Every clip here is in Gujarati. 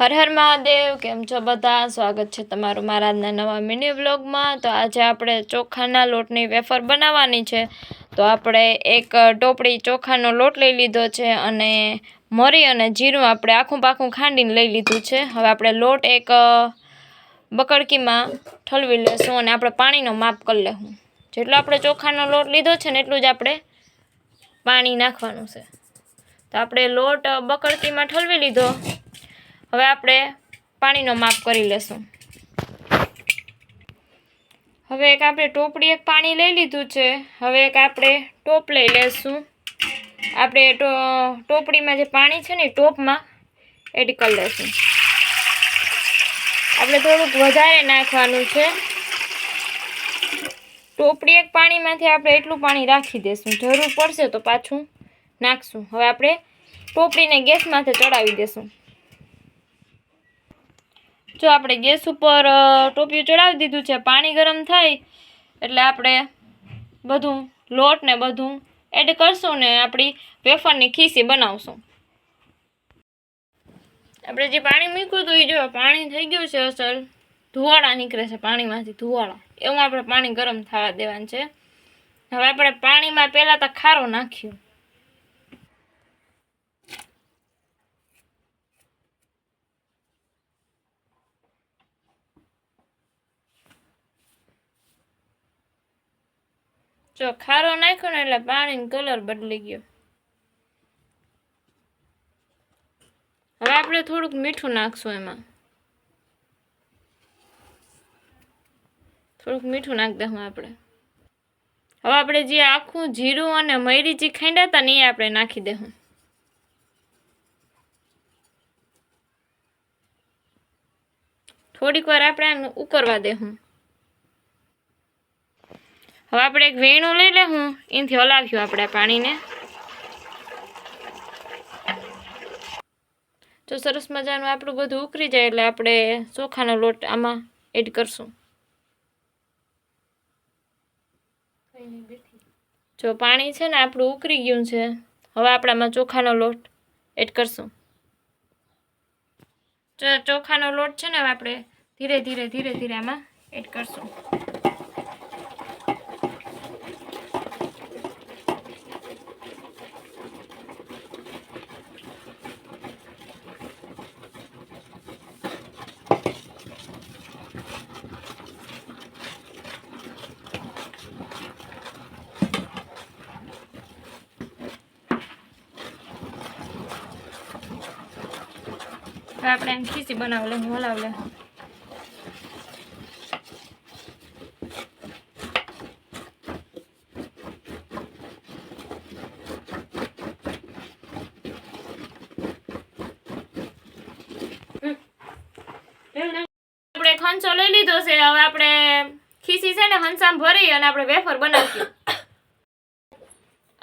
હર હર મહાદેવ, કેમ છો બધા? સ્વાગત છે તમારું મારા આજના નવા મિની વ્લોગમાં તો આજે આપણે ચોખાના લોટની વેફર બનાવવાની છે. તો આપણે એક ટોપડી ચોખાનો લોટ લઈ લીધો છે અને મરી અને જીરું આપણે આખું પાખું ખાંડીને લઈ લીધું છે. હવે આપણે લોટ એક બકડકીમાં ઠલવી લેશું અને આપણે પાણીનો માપ કરી લેશું. જેટલો આપણે ચોખાનો લોટ લીધો છે ને એટલું જ આપણે પાણી નાખવાનું છે. તો આપણે લોટ બકડકીમાં ઠલવી લીધો. હવે આપણે પાણીનો માપ કરી લેશું. હવે એક આપણે ટોપડી એક પાણી લઈ લીધું છે. હવે એક આપણે ટોપ લઈ લેશું. આપણે ટો, ટોપડીમાં જે પાણી છે ને ટોપમાં એડ કરી લેશું. આપણે થોડુંક વધારે નાખવાનું છે. ટોપડી એક પાણીમાંથી આપણે એટલું પાણી રાખી દઈશું જરૂર પડશે તો પાછું નાખશું. હવે આપણે ટોપડીને ગેસમાંથી ચડાવી દઈશું જો આપણે ગેસ ઉપર ટોપિયું ચડાવી દીધું છે, પાણી ગરમ થાય, એટલે આપણે બધું લોટ ને બધું એડ કરશું ને આપણી વેફરની ખીસી બનાવશું. આપણે જે પાણી મૂક્યું હતું એ જો પાણી થઈ ગયું છે અસલ. ધુવાળા નીકળે છે પાણીમાંથી, ધુવાળા. એવું આપણે પાણી ગરમ થવા દેવાનું છે. હવે આપણે પાણીમાં પહેલાં તો ખારો નાખ્યો. જો ખારો નાખ્યો ને એટલે પાણીનો કલર બદલી ગયો. હવે આપણે થોડુંક મીઠું નાખશું એમાં. થોડુંક મીઠું નાખી દઉં આપણે. હવે આપણે જે આખું જીરું અને મૈરી જે ખાંડ્યા હતા ને એ આપણે નાખી દઉં થોડીક વાર આપણે ઉકરવા દેવું હવે આપણે એક વેણું લઈ લેવું એનાથી હલાવ્યું આપણે પાણીને. જો સરસ મજાનું આપણું બધું ઉકળી જાય એટલે આપણે ચોખાનો લોટ આમાં એડ કરશું. જો પાણી છે ને આપણું ઉકળી ગયું છે, હવે આપણે આમાં ચોખાનો લોટ એડ કરશું. ચોખાનો લોટ છે ને આપણે ધીરે ધીરે ધીરે ધીરે આમાં એડ કરશું. આપણે એમ ખીસી બનાવ લે હલાવ લે. આપણે ખંચો લઈ લીધો છે, હવે આપણે ખીસી છે ને હંસામ ભરી અને આપણે વેફર બનાવીશું.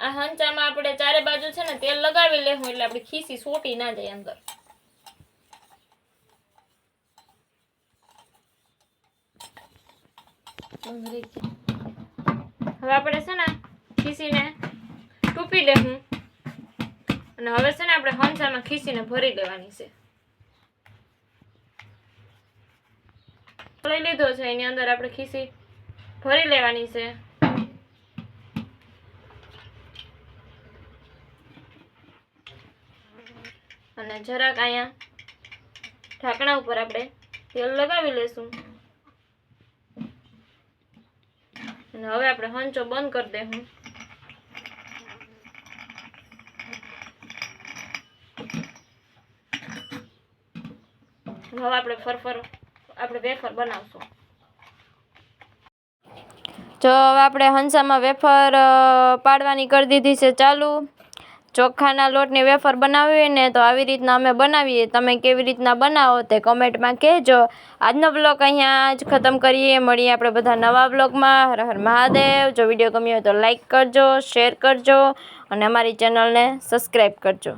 આ હંચામાં આપણે ચારે બાજુ છે ને તેલ લગાવી લેવું, એટલે આપણી ખીસી સોટી ના જાય અંદર. હવે આપણે છે ને ખીસીને ટૂપી લેવું અને હવે છે ને આપણે હંસામાં ખીસીને ભરી લેવાની છે. લઈ લીધો છે, એની અંદર આપણે ખીસી ભરી લેવાની છે. અને જરાક અહીંયા ઢાંકણા ઉપર આપણે તેલ લગાવી લેશું. અને હવે આપણે હંચો બંધ કરી દેવું હવે આપણે ફરફર આપણે વેફર બનાવશું. જો હવે આપણે હંસામાં વેફર પાડવાની કરી દીધી છે ચાલુ. ચોખાના લોટની વેફર બનાવવી ને તો આવી રીતના અમે બનાવીએ. તમે કેવી રીતના બનાવો તે કોમેન્ટમાં કહેજો. આજનો બ્લોગ અહીંયા જ ખતમ કરીએ. મળીએ આપણે બધા નવા બ્લોગમાં હર હર મહાદેવ. જો વીડિયો ગમ્યો હોય તો લાઇક કરજો, શેર કરજો અને અમારી ચેનલને સબસ્ક્રાઈબ કરજો.